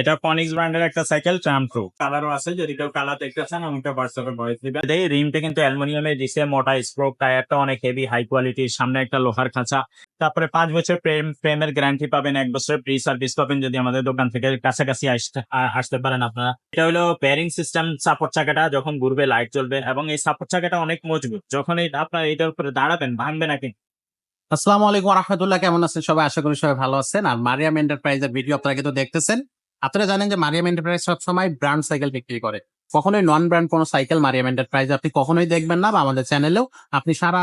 এটা ফনিক্স ব্র্যান্ডের একটা সাইকেল ট্রাম প্রো কালারও আছে, যদি কেউ কালার দেখতে চান, আমাকে হোয়াটসঅ্যাপে ভয়েস দিবেন। এই রিমটা কিন্তু অ্যালুমিনিয়ামের দিছে মোটা স্প্রোক টায়ারটা অনেক হেভি হাই কোয়ালিটির সামনে একটা লোহার খাঁচা। তারপরে পাঁচ বছর প্রেম, প্রেমের গ্যারান্টি পাবেন, এক বছরের ফ্রি সার্ভিস পাবেন, যদি আমাদের দোকান থেকে কাছাকাছি আসতে পারেন আপনারা। এটা হলো প্যারিং সিস্টেম সাপোর্ট চাকাটা, যখন ঘুরবে লাইট জ্বলবে, এবং এই সাপোর্ট চাকাটা অনেক মজবুত। যখন আপনার এটার উপরে দাঁড়াবেন, ভাঙবে না কিন্তু। আসসালামু আলাইকুম রহমতুল্লাহ, কেমন আছেন সবাই? আশা করি সবাই ভালো আছেন। আর মারিয়াম এন্টারপ্রাইজের ভিডিও আপনারা কিন্তু দেখতেছেন। আপনারা জানেন যে মারিয়াম এন্টারপ্রাইজ সবসময় ব্র্যান্ড সাইকেল বিক্রি করে। কখনোই নন ব্র্যান্ড কোনো সাইকেল মারিয়াম এন্টারপ্রাইজ আপনি কখনোই দেখবেন না বা আমাদের চ্যানেলেও আপনি সারা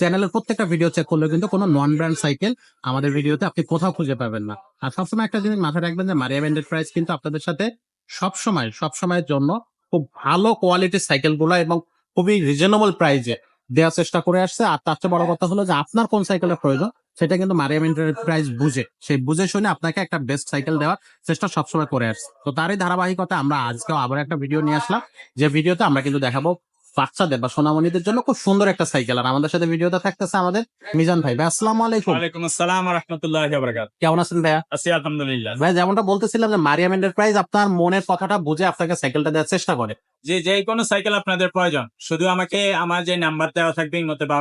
চ্যানেলের প্রত্যেকটা ভিডিও চেক করলেও কিন্তু কোনো নন ব্র্যান্ড সাইকেল আমাদের ভিডিওতে আপনি কোথাও খুঁজে পাবেন না। আর সবসময় একটা জিনিস মাথায় রাখবেন যে মারিয়াম এন্টারপ্রাইজ কিন্তু আপনাদের সাথে সবসময়, সবসময়ের জন্য খুব ভালো কোয়ালিটির সাইকেলগুলো এবং খুবই রিজনেবল প্রাইজে দেওয়ার চেষ্টা করে আসছে। আর তার চেয়ে বড় কথা হলো যে আপনার কোন সাইকেলের প্রয়োজন সেটা কিন্তু মারিয়াম এন্টারপ্রাইজ বুঝে। সেই বুঝে শুনে আপনাকে একটা বেস্ট সাইকেল দেওয়ার চেষ্টা সবসময় করে আসছে। তো তারই ধারাবাহিকতা আমরা আজকেও আবার একটা ভিডিও নিয়ে আসলাম। যে ভিডিওতে আমরা কিন্তু দেখাবো বাচ্চাদের বা সোনামণিদের জন্য খুব সুন্দর একটা সাইকেল। আর আমাদের সাথে ভিডিওতে থাকতেছে আমাদের মিজান ভাই। ভাই আসসালাম আলাইকুম। ওয়ালাইকুম আসসালাম রহমতুল্লাহ বরকাত কেমন আছেন ভাইয়া? আছি আলহামদুলিল্লাহ। ভাই যেমনটা বলতেছিলাম যে মারিয়াম এন্টারপ্রাইজ আপনার মনের কথাটা বুঝে আপনাকে সাইকেলটা দেওয়ার চেষ্টা করে। যে যে কোনো সাইকেল আপনাদের প্রয়োজন। শুধু আমাকে আমার যে নাম্বার দেওয়া থাকবে ইমোতে বা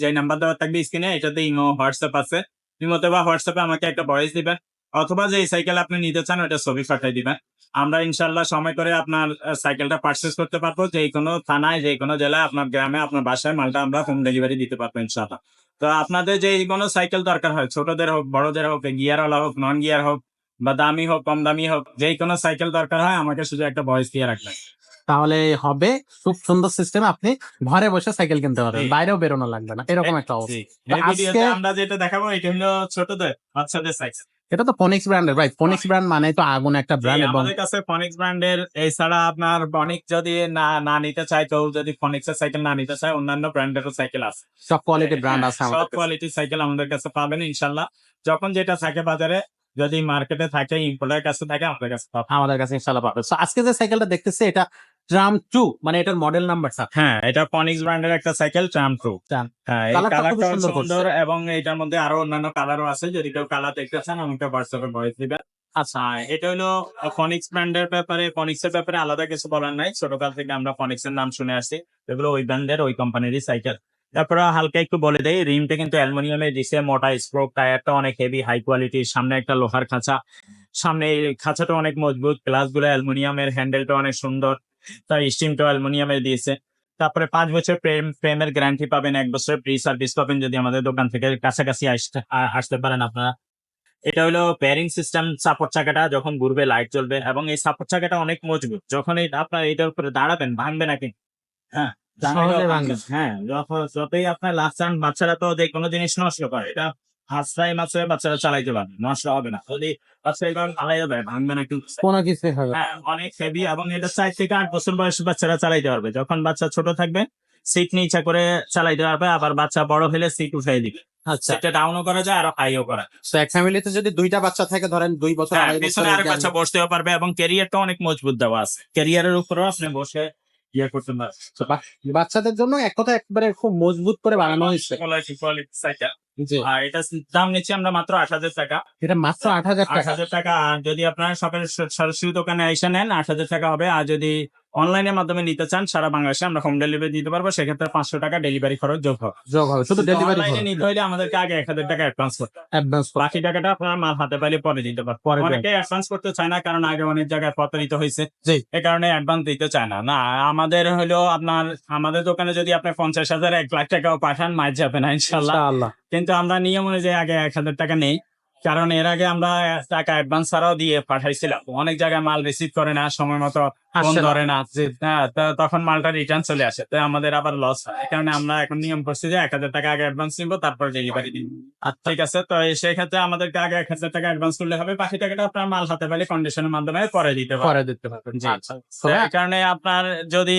যে নাম্বার দেওয়া থাকবে স্ক্রিনে এটাতে ইমো হোয়াটসঅ্যাপ আছে। ইমোতে বা হোয়াটসঅ্যাপে আমাকে একটা ভয়েস দিবেন। অথবা যে সাইকেল আপনি নিতে চান ওটা ছবি পাঠিয়ে দিবেন। আমরা ইনশাল্লাহ সময় করে আপনার সাইকেলটা পারচেস করতে পারব। যে কোনো থানায় যে কোনো জেলায় আপনার গ্রামে আপনার বাসায় মালটা আমরা হোম ডেলিভারি দিতে পারব ইনশাল্লাহ তো আপনাদের যে কোনো সাইকেল দরকার হয় ছোটদের হোক বড়দের হোক গিয়ারওয়ালা হোক নন গিয়ার হোক বা দামি হোক কম দামি হোক যে কোনো সাইকেল দরকার হয় আমাকে শুধু একটা ভয়েস দিয়ে রাখবেন। তাহলে হবে খুব সুন্দর সিস্টেম আপনি ঘরে বসে সাইকেল কিনতে পারবেন বাইরেও বেরোনো লাগবে না এরকম একটা অবস্থা। আমরা যেটা দেখাবো এটা হলো ছোটদের বাচ্চাদের সাইকেল এটা তো ফনিক্স ব্র্যান্ডের ভাই ফনিক্স ব্র্যান্ড মানে তো আগুন একটা ব্র্যান্ড এবং আমাদের কাছে ফনিক্স ব্র্যান্ডের এছাড়া আপনার ফনিক্স যদি না না নিতে চায় কেউ যদি ফনিক্স এর সাইকেল না নিতে চায় অন্যান্য ব্র্যান্ডেরও সাইকেল আছে। সব কোয়ালিটি ব্র্যান্ড আছে সব কোয়ালিটি সাইকেল আমাদের কাছে পাবেন ইনশাল্লাহ। যখন যেটা থাকে বাজারে যদি মার্কেটে থাকে ইম্পোর্টের কাছে থাকে আমাদের কাছে পাবেন। আমাদের কাছে ইনশাল্লাহ পাবে আজকে যে সাইকেলটা দেখতেছি এটা ট্রাম টু মানে এটার মডেল নাম্বার স্যার হ্যাঁ এটা ফনিক্স ব্র্যান্ডের একটা সাইকেল ট্রাম Tram। হ্যাঁ এই কালারটা সুন্দর এবং এটার মধ্যে আরও অন্যান্য কালারও আছে। যদি কেউ কালার দেখতে চান আমাকে হোয়াটসঅ্যাপে ভয়েস দিবেন। আচ্ছা। হ্যাঁ, এটা হলো ফনিক্স ব্র্যান্ডের ব্যাপারে ফনিক্স এর ব্যাপারে আলাদা কিছু বলার নাই। ছোটকাল থেকে আমরা ফনিক্স এর নাম শুনে আসছি। এগুলো ওই ব্র্যান্ডের ওই কোম্পানিরই সাইকেল তারপরে হালকা একটু বলে দেই রিমটা কিন্তু অ্যালুমিনিয়ামের দিছে মোটা স্প্রোক টায়ারটা অনেক হেভি হাই কোয়ালিটির সামনে একটা লোহার খাঁচা। সামনে এই খাঁচাটা অনেক মজবুত গ্লাসগুলো অ্যালুমিনিয়ামের হ্যান্ডেলটা অনেক সুন্দর। তার স্টিমটা অ্যালুমিনিয়ামের দিয়েছে। তারপরে পাঁচ বছর প্রেম প্রেমের গ্যারান্টি পাবেন এক বছর ফ্রি সার্ভিস পাবেন যদি আমাদের দোকান থেকে কাছাকাছি আসতে পারেন আপনারা। এটা হলো প্যারিং সিস্টেম সাপোর্ট চাকাটা যখন ঘুরবে লাইট জ্বলবে এবং এই সাপোর্ট চাকাটা অনেক মজবুত। যখন এই আপনার এটার উপরে দাঁড়াবেন ভাঙবে না কিন্তু হ্যাঁ। হ্যাঁ যতই আপনার লাস্ট বাচ্চারা তো যে কোনো জিনিস নষ্ট করে এটা হাসরাই মাসে বাচ্চারা চালাইতে পারবে নষ্ট হবে না। যদি বাচ্চা এবার চালাই যাবে ভাঙবে না কিন্তু কোনো কিছু হবে হ্যাঁ অনেক হেভি এবং এটা চার থেকে আট বছর বয়সী বাচ্চারা চালাইতে পারবে। যখন বাচ্চা ছোট থাকবে সিট নিচে করে চালাইতে পারবে আবার বাচ্চা বড় হলে সিট উঠাই দিবে। আচ্ছা। ডাউনও করা যায় আর হাইও করা। তো এক ফ্যামিলিতে যদি দুইটা বাচ্চা থাকে ধরেন দুই বছর হ্যাঁ, আড়াই বছরের বাচ্চা বসতেও পারবে এবং ক্যারিয়ারটা অনেক মজবুত দেওয়া আছে। ক্যারিয়ারের উপরেও আপনি বসে ইয়ে করতে না। তো বাচ্চাদের জন্য এক কথা একবারে খুব মজবুত করে বানানো হয়েছে। আর এটা দাম নিচ্ছি আমরা মাত্র আট হাজার টাকা। এটা মাত্র আট হাজার আট টাকা। হাজার টাকা। আর যদি আপনার সকালে সরাসরি দোকানে এসে নেন আট হাজার টাকা হবে। আর যদি অনলাইনের মাধ্যমে নিতে চান সারা বাংলাদেশে আমরা হোম ডেলিভারি দিতে পারব। সেক্ষেত্রে পাঁচশো টাকা ডেলিভারি খরচ যোগ হবে। যোগ হবে শুধু ডেলিভারি নিতে হলে আমাদেরকে আগে এক হাজার টাকা অ্যাডভান্স করতে অ্যাডভান্স বাকি টাকাটা আপনার মাল হাতে পাইলে পরে দিতে পারব পরে। অনেকে অ্যাডভান্স করতে চায় না কারণ আগে অনেক জায়গায় প্রতারিত হয়েছে। এ কারণে অ্যাডভান্স দিতে চায় না। না আমাদের হলো আপনার আমাদের দোকানে যদি আপনি পঞ্চাশ হাজার এক লাখ টাকাও পাঠান মার যাবে না ইনশাল্লাহ আল্লাহ কিন্তু আমরা নিয়ম অনুযায়ী আগে এক হাজার টাকা নেই। কারণ এর আগে আমরা টাকা অ্যাডভান্স ছাড়াও দিয়ে পাঠাইছিলাম। অনেক জায়গায় মাল রিসিভ করে না সময় মতো ফোন ধরে না। হ্যাঁ তখন মালটা রিটার্ন চলে আসে। তো আমাদের আবার লস হয়। কারণে আমরা এখন নিয়ম করছি যে এক হাজার টাকা আগে অ্যাডভান্স নিবো তারপর ডেলিভারি দিব। আর ঠিক আছে? তো সেই ক্ষেত্রে আমাদেরকে আগে এক হাজার টাকা অ্যাডভান্স করলে হবে। বাকি টাকাটা আপনার মাল হাতে পাইলে কন্ডিশনের মাধ্যমে পরে দিতে পরে দিতে পারবেন। জি। আচ্ছা। এই কারণে আপনার যদি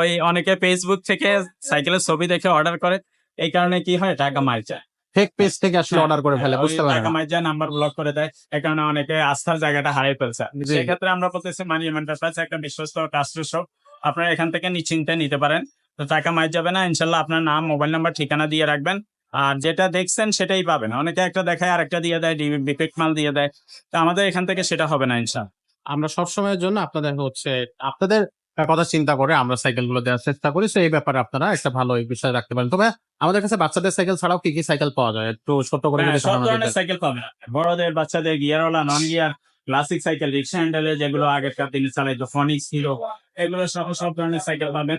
ওই অনেকে ফেসবুক থেকে সাইকেলের ছবি দেখে অর্ডার করে এই কারণে কি হয় টাকা মার যায়। ফেক পেজ থেকে আসলে অর্ডার করে ফেলে হ্যাঁ, বুঝতে পারেন টাকা যায় নাম্বার ব্লক করে দেয় এই কারণে অনেকে আস্থার জায়গাটা হারিয়ে ফেলছে। সেক্ষেত্রে আমরা বলতেছি মানি এন্টারপ্রাইজ একটা বিশ্বস্ত ট্রাস্টেড শপ আপনারা এখান থেকে নিশ্চিন্তে নিতে পারেন। তো টাকা মার যাবে না ইনশাল্লাহ আপনার নাম মোবাইল নাম্বার ঠিকানা দিয়ে রাখবেন। আর যেটা দেখছেন সেটাই পাবেন। অনেকে একটা দেখায় আর একটা দিয়ে দেয় ডিফেক্ট মাল দিয়ে দেয়। তো আমাদের এখান থেকে সেটা হবে না ইনশাল্লাহ আমরা সবসময়ের জন্য আপনাদের হচ্ছে আপনাদের কথা চিন্তা করে আমরা সাইকেলগুলো দেওয়ার চেষ্টা করি। তো এই ব্যাপারে আপনারা একটা ভালো বিষয় রাখতে পারেন। তবে আমাদের কাছে বাচ্চাদের সাইকেল ছাড়াও কি কি সাইকেল পাওয়া যায়? একটু ছোট করে হ্যাঁ, সব ধরনের সাইকেল পাবেন বড়দের বাচ্চাদের গিয়ারওয়ালা non gear classic cycle rickshaw হ্যান্ডেলে যেগুলো আগেরকার দিনে চালাইতো ফনিক্স ছিল এগুলো সব সব ধরনের সাইকেল পাবেন।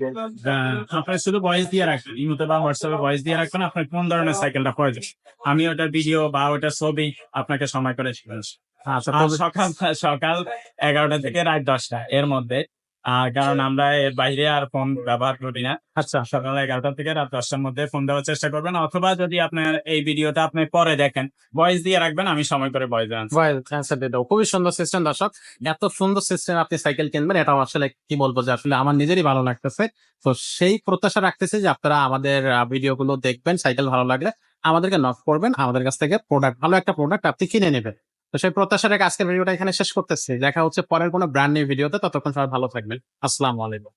আপনার শুধু ভয়েস দিয়ে রাখবেন। ইমোতে বা হোয়াটসঅ্যাপে ভয়েস দিয়ে রাখবেন আপনার কোন ধরনের সাইকেলটা প্রয়োজন আমি ওটা ভিডিও বা ওটা ছবি আপনাকে সময় করে আচ্ছা সকাল সকাল এগারোটা থেকে রাত দশটা এর মধ্যে কারণ আমরা এর বাইরে আর ফোন ব্যবহার করি না। আচ্ছা। সকাল এগারোটা থেকে রাত দশটার মধ্যে ফোন দেওয়ার চেষ্টা করবেন অথবা যদি আপনার এই ভিডিওটা আপনি পরে দেখেন ভয়েস দিয়ে রাখবেন আমি সময় করে ভয়েস অ্যান্সার দিয়ে দাও। খুবই সুন্দর সিস্টেম দর্শক। এত সুন্দর সিস্টেম আপনি সাইকেল কিনবেন এটা আসলে কি বলব যে আসলে আমার নিজেরই ভালো লাগতেছে। তো সেই প্রত্যাশা রাখতেছি যে আপনারা আমাদের ভিডিও গুলো দেখবেন সাইকেল ভালো লাগলে আমাদেরকে নক করবেন। আমাদের কাছ থেকে প্রোডাক্ট ভালো একটা প্রোডাক্ট আপনি কিনে নেবেন। তো সেই প্রত্যাশা রেখে আজকের ভিডিওটা এখানে শেষ করতেছি। দেখা হচ্ছে পরের কোনো ব্র্যান্ড নিউ ভিডিওতে ততক্ষণ সবাই ভালো থাকবেন। আসসালামু আলাইকুম।